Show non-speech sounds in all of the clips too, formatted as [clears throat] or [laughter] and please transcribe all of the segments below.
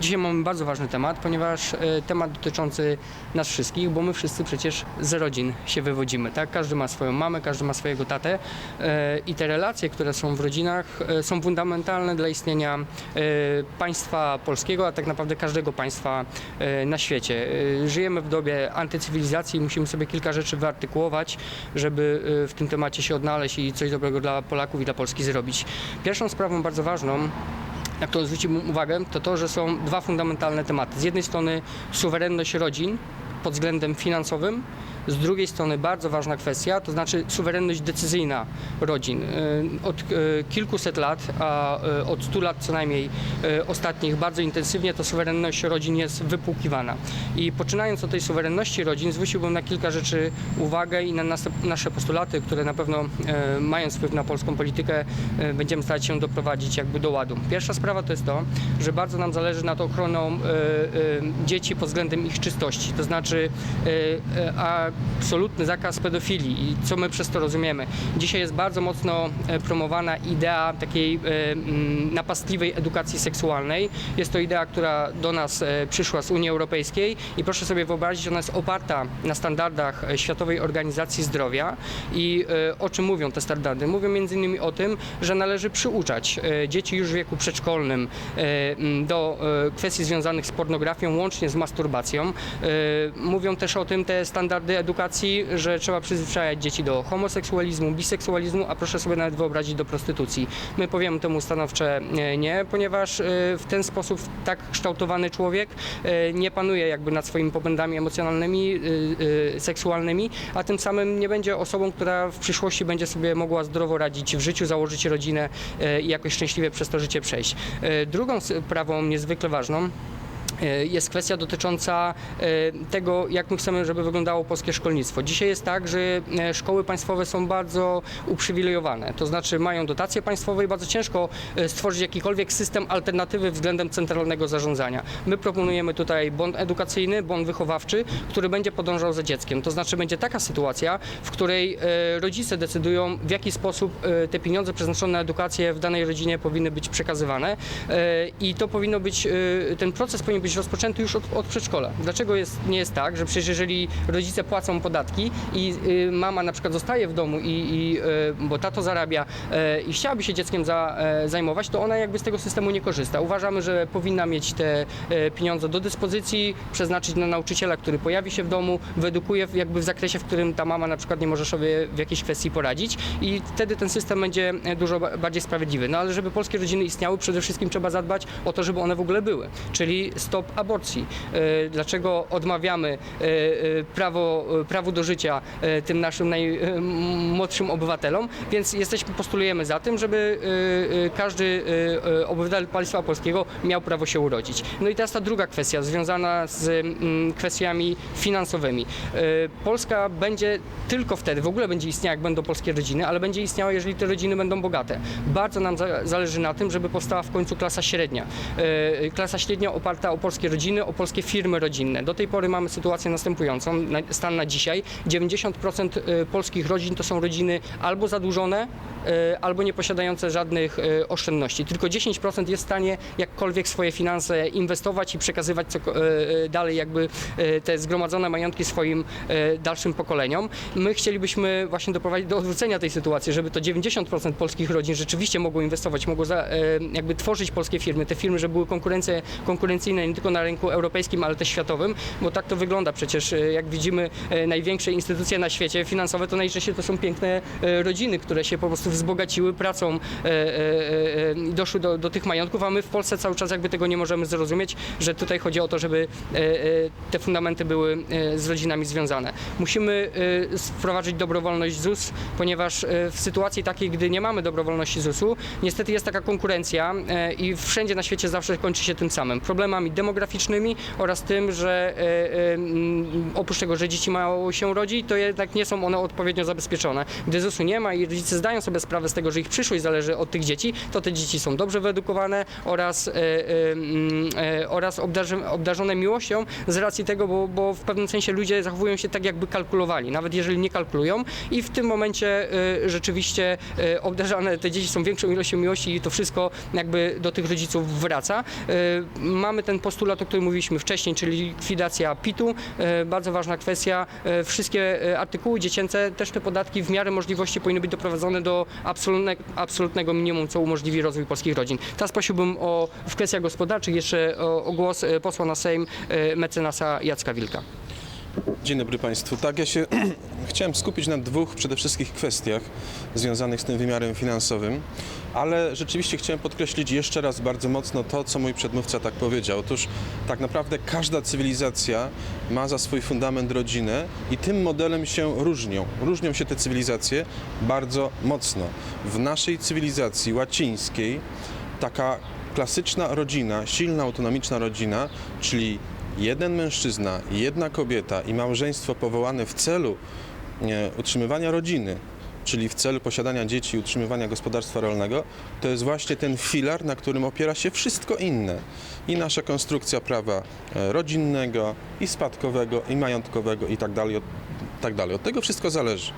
Dzisiaj mamy bardzo ważny temat, ponieważ e, temat dotyczący nas wszystkich, bo my wszyscy przecież z rodzin się wywodzimy, tak? Każdy ma swoją mamę, każdy ma swojego tatę e, i te relacje, które są w rodzinach e, są fundamentalne dla istnienia państwa polskiego, a tak naprawdę każdego państwa na świecie. Żyjemy w dobie antycywilizacji i musimy sobie kilka rzeczy wyartykułować, żeby w tym temacie się odnaleźć i coś dobrego dla Polaków i dla Polski zrobić. Pierwszą sprawą bardzo ważną, na którą zwróciłbym uwagę, to to, że są dwa fundamentalne tematy. Z jednej strony suwerenność rodzin pod względem finansowym, z drugiej strony bardzo ważna kwestia, to znaczy suwerenność decyzyjna rodzin. Y, Od y, kilkuset lat, a y, od stu lat co najmniej ostatnich bardzo intensywnie ta suwerenność rodzin jest wypłukiwana. I poczynając od tej suwerenności rodzin, zwróciłbym na kilka rzeczy uwagę i na nas, nasze postulaty, które na pewno e, mają wpływ na polską politykę, e, będziemy starać się doprowadzić jakby do ładu. Pierwsza sprawa to jest to, że bardzo nam zależy nad ochroną e, e, dzieci pod względem ich czystości, to znaczy e, e, absolutny zakaz pedofilii i co my przez to rozumiemy. Dzisiaj jest bardzo mocno e, promowana idea takiej e, mm, napastliwej edukacji seksualnej. Jest to idea, która do nas e, przyszła z Unii Europejskiej i proszę sobie wyobrazić, ona jest oparta na standardach Światowej Organizacji Zdrowia i o czym mówią te standardy? Mówią między innymi o tym, że należy przyuczać dzieci już w wieku przedszkolnym e, m, do kwestii związanych z pornografią, łącznie z masturbacją. Mówią też o tym te standardy edukacji, że trzeba przyzwyczajać dzieci do homoseksualizmu, biseksualizmu, a proszę sobie nawet wyobrazić do prostytucji. My powiemy temu stanowcze e, nie, ponieważ e, w ten sposób tak kształtowany człowiek e, nie panuje jakby nad swoimi popędami emocjonalnymi, seksualnymi, a tym samym nie będzie osobą, która w przyszłości będzie sobie mogła zdrowo radzić w życiu, założyć rodzinę i jakoś szczęśliwie przez to życie przejść. Drugą sprawą niezwykle ważną jest kwestia dotycząca e, tego, jak my chcemy, żeby wyglądało polskie szkolnictwo. Dzisiaj jest tak, że e, szkoły państwowe są bardzo uprzywilejowane, to znaczy mają dotacje państwowe i bardzo ciężko e, stworzyć jakikolwiek system alternatywy względem centralnego zarządzania. My proponujemy tutaj bon edukacyjny, bon wychowawczy, który będzie podążał za dzieckiem. To znaczy będzie taka sytuacja, w której e, rodzice decydują, w jaki sposób e, te pieniądze przeznaczone na edukację w danej rodzinie powinny być przekazywane e, i to powinno być, e, ten proces powinien być rozpoczęty już od, od przedszkola. Dlaczego jest, nie jest tak, że przecież jeżeli rodzice płacą podatki i y, mama na przykład zostaje w domu i, i y, bo tato zarabia y, i chciałaby się dzieckiem za, e, zajmować, to ona jakby z tego systemu nie korzysta. Uważamy, że powinna mieć te e, pieniądze do dyspozycji, przeznaczyć na nauczyciela, który pojawi się w domu, wyedukuje jakby w zakresie, w którym ta mama na przykład nie może sobie w jakiejś kwestii poradzić i wtedy ten system będzie e, dużo ba- bardziej sprawiedliwy. No ale żeby polskie rodziny istniały, przede wszystkim trzeba zadbać o to, żeby one w ogóle były, czyli stop aborcji. E, Dlaczego odmawiamy e, e, prawo, prawo do życia tym naszym najmłodszym obywatelom, więc jesteśmy, postulujemy za tym, żeby każdy obywatel państwa polskiego miał prawo się urodzić. No i teraz ta druga kwestia związana z mm, kwestiami finansowymi. Polska będzie tylko wtedy, w ogóle będzie istniała, jak będą polskie rodziny, ale będzie istniała, jeżeli te rodziny będą bogate. Bardzo nam za, zależy na tym, żeby powstała w końcu klasa średnia. Klasa średnia oparta o polskie rodziny, o polskie firmy rodzinne. Do tej pory mamy sytuację następującą, na- stan na dzisiaj. 90% e, polskich rodzin to są rodziny albo zadłużone, e, albo nie posiadające żadnych e, oszczędności. Tylko 10% jest w stanie jakkolwiek swoje finanse inwestować i przekazywać dalej jakby te zgromadzone majątki swoim dalszym pokoleniom. My chcielibyśmy właśnie doprowadzić do odwrócenia tej sytuacji, żeby to 90% polskich rodzin rzeczywiście mogło inwestować, mogło za, jakby tworzyć polskie firmy, te firmy, żeby były konkurencyjne tylko na rynku europejskim, ale też światowym, bo tak to wygląda przecież, e, jak widzimy, e, największe instytucje na świecie finansowe to najczęściej to są piękne e, rodziny, które się po prostu wzbogaciły pracą i doszły do, do tych majątków, a my w Polsce cały czas jakby tego nie możemy zrozumieć, że tutaj chodzi o to, żeby te fundamenty były z rodzinami związane. Musimy wprowadzić dobrowolność ZUS, ponieważ w sytuacji takiej, gdy nie mamy dobrowolności ZUS-u, niestety jest taka konkurencja i wszędzie na świecie zawsze kończy się tym samym. Problemami demograficznymi oraz tym, że e, e, mm, oprócz tego, że dzieci mało się rodzi, to jednak nie są one odpowiednio zabezpieczone. Gdy ZUS-u nie ma i rodzice zdają sobie sprawę, z tego, że ich przyszłość zależy od tych dzieci, to te dzieci są dobrze wyedukowane oraz, e, mm, oraz obdarzone miłością z racji tego, bo, bo w pewnym sensie ludzie zachowują się tak, jakby kalkulowali, nawet jeżeli nie kalkulują i w tym momencie rzeczywiście obdarzane te dzieci są większą ilością miłości i to wszystko jakby do tych rodziców wraca. Mamy ten postulat, o którym mówiliśmy wcześniej, czyli likwidacja PIT-u. E, Bardzo ważna kwestia. E, Wszystkie e, artykuły dziecięce, też te podatki w miarę możliwości powinny być doprowadzone do absolutne, absolutnego minimum, co umożliwi rozwój polskich rodzin. Teraz prosiłbym o, w kwestiach gospodarczych jeszcze o, o głos posła na Sejm mecenasa Jacka Wilka. Dzień dobry Państwu. Tak, ja się [clears throat] chciałem skupić na dwóch przede wszystkim kwestiach związanych z tym wymiarem finansowym, ale rzeczywiście chciałem podkreślić jeszcze raz bardzo mocno to, co mój przedmówca tak powiedział. Otóż tak naprawdę każda cywilizacja ma za swój fundament rodzinę i tym modelem się różnią. Różnią się te cywilizacje bardzo mocno. W naszej cywilizacji łacińskiej taka klasyczna rodzina, silna, autonomiczna rodzina, czyli jeden mężczyzna, jedna kobieta i małżeństwo powołane w celu e, utrzymywania rodziny, czyli w celu posiadania dzieci i utrzymywania gospodarstwa rolnego, to jest właśnie ten filar, na którym opiera się wszystko inne. I nasza konstrukcja prawa e, rodzinnego, i spadkowego, i majątkowego, i tak dalej, tak dalej. Od tego wszystko zależy.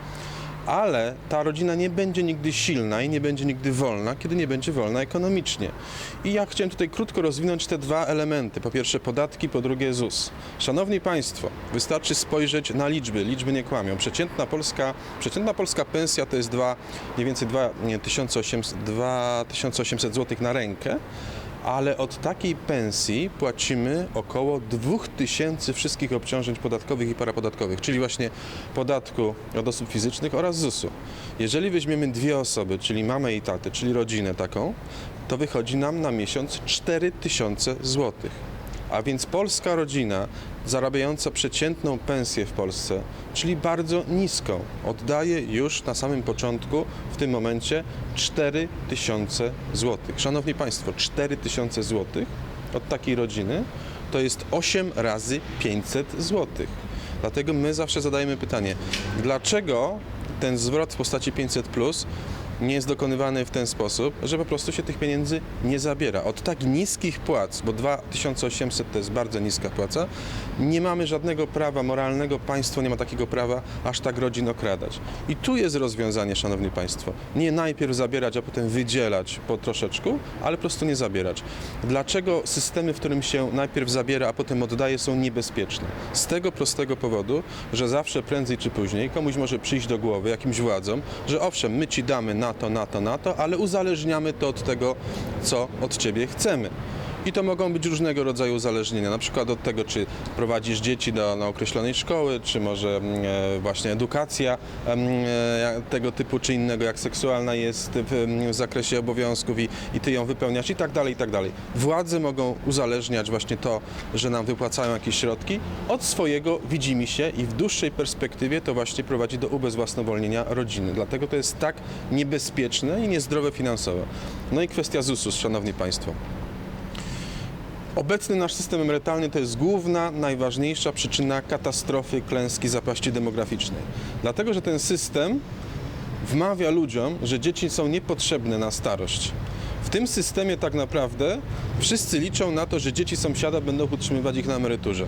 Ale ta rodzina nie będzie nigdy silna i nie będzie nigdy wolna, kiedy nie będzie wolna ekonomicznie. I ja chciałem tutaj krótko rozwinąć te dwa elementy. Po pierwsze podatki, po drugie ZUS. Szanowni Państwo, wystarczy spojrzeć na liczby. Liczby nie kłamią. Przeciętna polska, przeciętna polska pensja to jest dwa, mniej więcej 2800, 2800 zł na rękę ale od takiej pensji płacimy około 2000 wszystkich obciążeń podatkowych i parapodatkowych, czyli właśnie podatku od osób fizycznych oraz ZUS-u. Jeżeli weźmiemy dwie osoby, czyli mamę i tatę, czyli rodzinę taką, to wychodzi nam na miesiąc 4000 złotych. A więc polska rodzina zarabiająca przeciętną pensję w Polsce, czyli bardzo niską, oddaje już na samym początku, w tym momencie 4 tysiące złotych. Szanowni Państwo, 4 tysiące złotych od takiej rodziny to jest 8 razy 500 złotych. Dlatego my zawsze zadajemy pytanie, dlaczego ten zwrot w postaci 500 plus nie jest dokonywany w ten sposób, że po prostu się tych pieniędzy nie zabiera. Od tak niskich płac, bo 2800 to jest bardzo niska płaca, nie mamy żadnego prawa moralnego, państwo nie ma takiego prawa aż tak rodzin okradać. I tu jest rozwiązanie, szanowni państwo. Nie najpierw zabierać, a potem wydzielać po troszeczku, ale po prostu nie zabierać. Dlaczego systemy, w którym się najpierw zabiera, a potem oddaje są niebezpieczne? Z tego prostego powodu, że zawsze prędzej czy później komuś może przyjść do głowy, jakimś władzom, że owszem, my ci damy na to, na to, na to, ale uzależniamy to od tego, co od ciebie chcemy. I to mogą być różnego rodzaju uzależnienia, na przykład od tego, czy prowadzisz dzieci do na określonej szkoły, czy może mm, e, właśnie edukacja e, tego typu czy innego, jak seksualna jest w, w zakresie obowiązków i, i ty ją wypełniasz i tak dalej, i tak dalej. Władze mogą uzależniać właśnie to, że nam wypłacają jakieś środki od swojego widzimy się i w dłuższej perspektywie to właśnie prowadzi do ubezwłasnowolnienia rodziny. Dlatego to jest tak niebezpieczne i niezdrowe finansowo. No i kwestia ZUS-u, szanowni państwo. Obecny nasz system emerytalny to jest główna, najważniejsza przyczyna katastrofy, klęski, zapaści demograficznej. Dlatego, że ten system wmawia ludziom, że dzieci są niepotrzebne na starość. W tym systemie tak naprawdę wszyscy liczą na to, że dzieci sąsiada będą utrzymywać ich na emeryturze.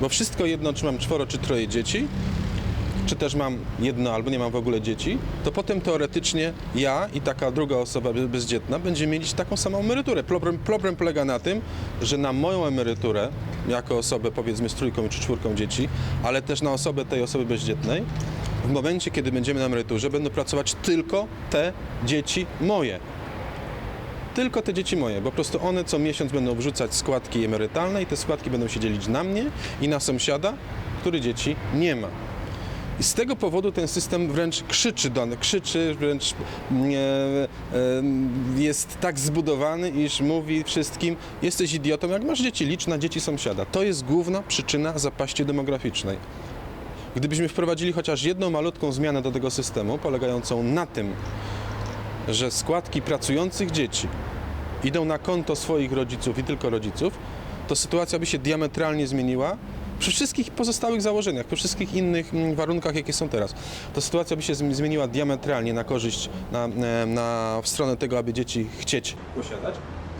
Bo wszystko jedno, czy mam czworo, czy troje dzieci, czy też mam jedno albo nie mam w ogóle dzieci, to potem teoretycznie ja i taka druga osoba be- bezdzietna będziemy mieć taką samą emeryturę. Problem, problem polega na tym, że na moją emeryturę, jako osobę powiedzmy z trójką czy czwórką dzieci, ale też na osobę tej osoby bezdzietnej, w momencie, kiedy będziemy na emeryturze, będą pracować tylko te dzieci moje. Tylko te dzieci moje, bo po prostu one co miesiąc będą wrzucać składki emerytalne i te składki będą się dzielić na mnie i na sąsiada, który dzieci nie ma. I z tego powodu ten system wręcz krzyczy, do, krzyczy wręcz mm, e, e, jest tak zbudowany, iż mówi wszystkim, jesteś idiotą, jak masz dzieci, licz na dzieci sąsiada. To jest główna przyczyna zapaści demograficznej. Gdybyśmy wprowadzili chociaż jedną malutką zmianę do tego systemu, polegającą na tym, że składki pracujących dzieci idą na konto swoich rodziców i tylko rodziców, to sytuacja by się diametralnie zmieniła przy wszystkich pozostałych założeniach, przy wszystkich innych mm, warunkach, jakie są teraz, to sytuacja by się zmi- zmieniła diametralnie na korzyść, na, e, na, w stronę tego, aby dzieci chcieć posiadać,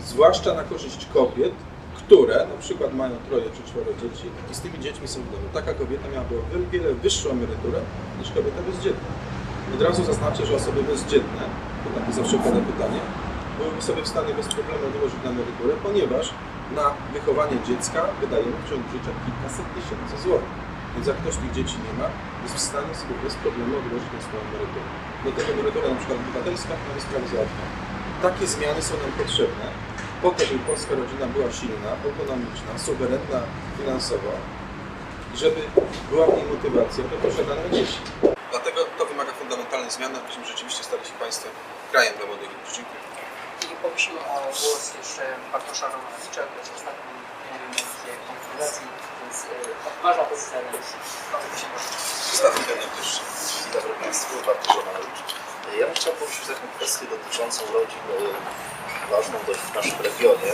zwłaszcza na korzyść kobiet, które na przykład mają troje czy czworo dzieci i z tymi dziećmi są w domu. Taka kobieta miałaby o wiele- wyższą emeryturę niż kobieta bezdzietna. Od razu zaznaczę, że osoby bezdzietne, to takie zawsze pada pytanie, byłyby sobie w stanie bez problemu wyłożyć na emeryturę, ponieważ na wychowanie dziecka wydajemy w ciągu życia kilkaset tysięcy złotych. Więc jak ktoś tych dzieci nie ma, jest w stanie sobie bez problemu odłożyć na swoją emeryturę. Do tego emerytura na przykład obywatelska mamy sprawy załatwione. Takie zmiany są nam potrzebne po to, żeby polska rodzina była silna, autonomiczna, suwerenna finansowo żeby była w niej motywacja do posiadania dzieci. Dlatego to wymaga fundamentalnej zmiany, abyśmy rzeczywiście stali się państwem krajem dla młodych ludzi. Dziękuję. I poprosimy o głos jeszcze Bartosza Romanowicza, to jest ostatni momencie konfederacji, więc e, ważna pozycja na już. Bardzo prosimy. Ostatni ten najwyższy. Dzień dobry Państwu, Bartosz Romanowicz. Ja bym chciał poruszyć taką kwestię dotyczącą rodzin, e, ważną dość w naszym regionie,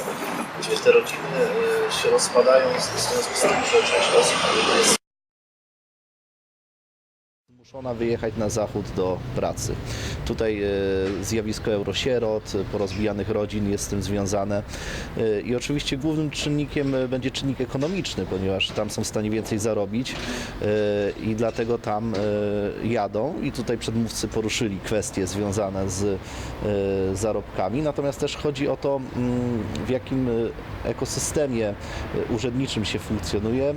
gdzie te rodziny e, się rozpadają w związku z tym, że część osób jest zmuszona wyjechać na zachód do pracy. Tutaj e, zjawisko eurosierot, e, porozbijanych rodzin jest z tym związane E, i oczywiście głównym czynnikiem będzie czynnik ekonomiczny, ponieważ tam są w stanie więcej zarobić i dlatego tam jadą i tutaj przedmówcy poruszyli kwestie związane z zarobkami, natomiast też chodzi o to, mm, w jakim ekosystemie urzędniczym się funkcjonuje.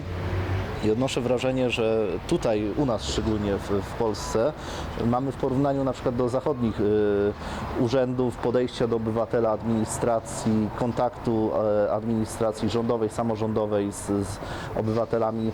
I odnoszę wrażenie, że tutaj u nas szczególnie w, w Polsce mamy w porównaniu na przykład do zachodnich y, urzędów podejścia do obywatela, administracji, kontaktu e, administracji rządowej, samorządowej z, z obywatelami y,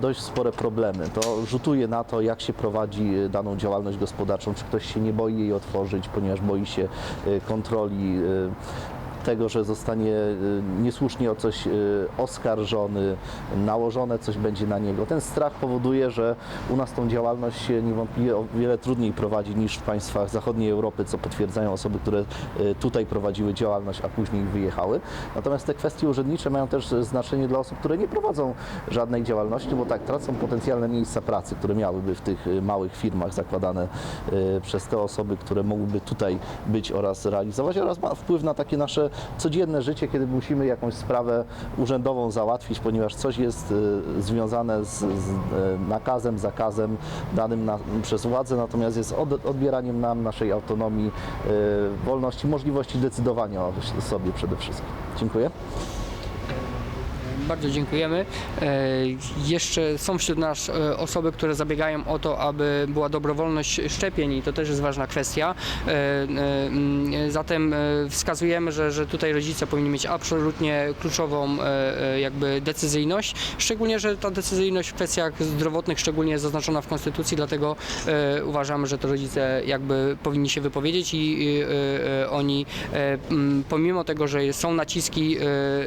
dość spore problemy. To rzutuje na to, jak się prowadzi y, daną działalność gospodarczą, czy ktoś się nie boi jej otworzyć, ponieważ boi się y, kontroli. y, tego, że zostanie y, niesłusznie o coś y, oskarżony, nałożone coś będzie na niego. Ten strach powoduje, że u nas tą działalność się niewątpliwie o wiele trudniej prowadzi niż w państwach zachodniej Europy, co potwierdzają osoby, które y, tutaj prowadziły działalność, a później wyjechały. Natomiast te kwestie urzędnicze mają też znaczenie dla osób, które nie prowadzą żadnej działalności, bo tak tracą potencjalne miejsca pracy, które miałyby w tych małych firmach zakładane przez te osoby, które mogłyby tutaj być oraz realizować oraz ma wpływ na takie nasze codzienne życie, kiedy musimy jakąś sprawę urzędową załatwić, ponieważ coś jest y, związane z, z e, nakazem, zakazem danym na, przez władzę, natomiast jest od, odbieraniem nam naszej autonomii, y, wolności, możliwości decydowania o sobie przede wszystkim. Dziękuję. Bardzo dziękujemy. E, Jeszcze są wśród nas e, osoby, które zabiegają o to, aby była dobrowolność szczepień i to też jest ważna kwestia. E, mm, Zatem wskazujemy, że, że tutaj rodzice powinni mieć absolutnie kluczową jakby decyzyjność, szczególnie, że ta decyzyjność w kwestiach zdrowotnych szczególnie jest zaznaczona w Konstytucji, dlatego uważamy, że to rodzice jakby powinni się wypowiedzieć i oni pomimo tego, że są naciski,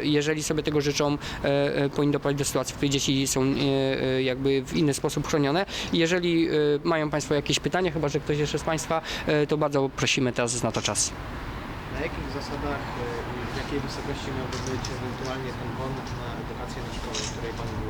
jeżeli sobie tego życzą, powinni doprowadzić do sytuacji, w której dzieci są e, e, jakby w inny sposób chronione. Jeżeli e, mają Państwo jakieś pytania, chyba że ktoś jeszcze z Państwa, e, to bardzo prosimy, teraz na to czas. Na jakich zasadach w jakiej wysokości miałby być ewentualnie ten bon na edukację na szkołę, o której Pan? E,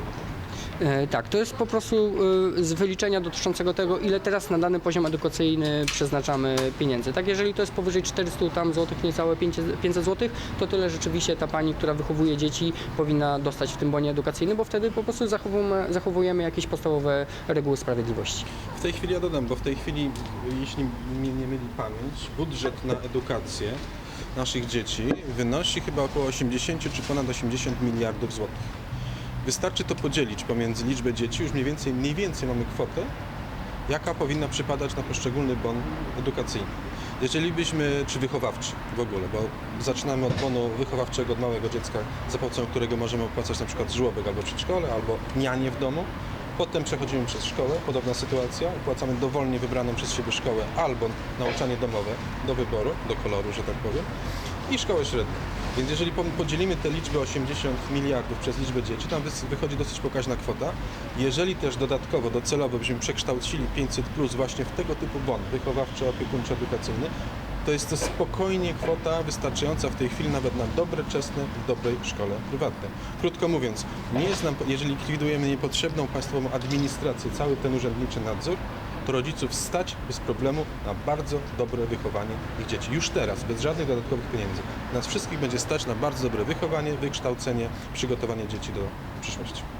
Tak, to jest po prostu e, z wyliczenia dotyczącego tego, ile teraz na dany poziom edukacyjny przeznaczamy pieniędzy. Tak, jeżeli to jest powyżej 400 tam złotych, niecałe 500 500 złotych, to tyle rzeczywiście ta pani, która wychowuje dzieci, powinna dostać w tym bonie edukacyjnym, bo wtedy po prostu zachowujemy, zachowujemy jakieś podstawowe reguły sprawiedliwości. W tej chwili ja dodam, bo w tej chwili, jeśli mnie nie myli pamięć, budżet na edukację naszych dzieci wynosi chyba około 80 czy ponad 80 miliardów złotych. Wystarczy to podzielić pomiędzy liczbę dzieci, już mniej więcej, mniej więcej mamy kwotę, jaka powinna przypadać na poszczególny bon edukacyjny. Jeżeli byśmy, czy wychowawczy w ogóle, bo zaczynamy od bonu wychowawczego od małego dziecka, za pomocą którego możemy opłacać na przykład żłobek albo przedszkole, albo nianie w domu. Potem przechodzimy przez szkołę, podobna sytuacja, opłacamy dowolnie wybraną przez siebie szkołę albo nauczanie domowe do wyboru, do koloru, że tak powiem, i szkołę średnią. Więc jeżeli po- podzielimy tę liczbę 80 miliardów przez liczbę dzieci, tam wychodzi dosyć pokaźna kwota. Jeżeli też dodatkowo, docelowo byśmy przekształcili 500 plus właśnie w tego typu bon wychowawczy, opiekuńczy, edukacyjny, to jest to spokojnie kwota wystarczająca w tej chwili nawet na dobre czesne w dobrej szkole prywatnej. Krótko mówiąc, nie jest nam, jeżeli likwidujemy niepotrzebną państwową administrację, cały ten urzędniczy nadzór, to rodziców stać bez problemu na bardzo dobre wychowanie ich dzieci. Już teraz, bez żadnych dodatkowych pieniędzy. Nas wszystkich będzie stać na bardzo dobre wychowanie, wykształcenie, przygotowanie dzieci do przyszłości.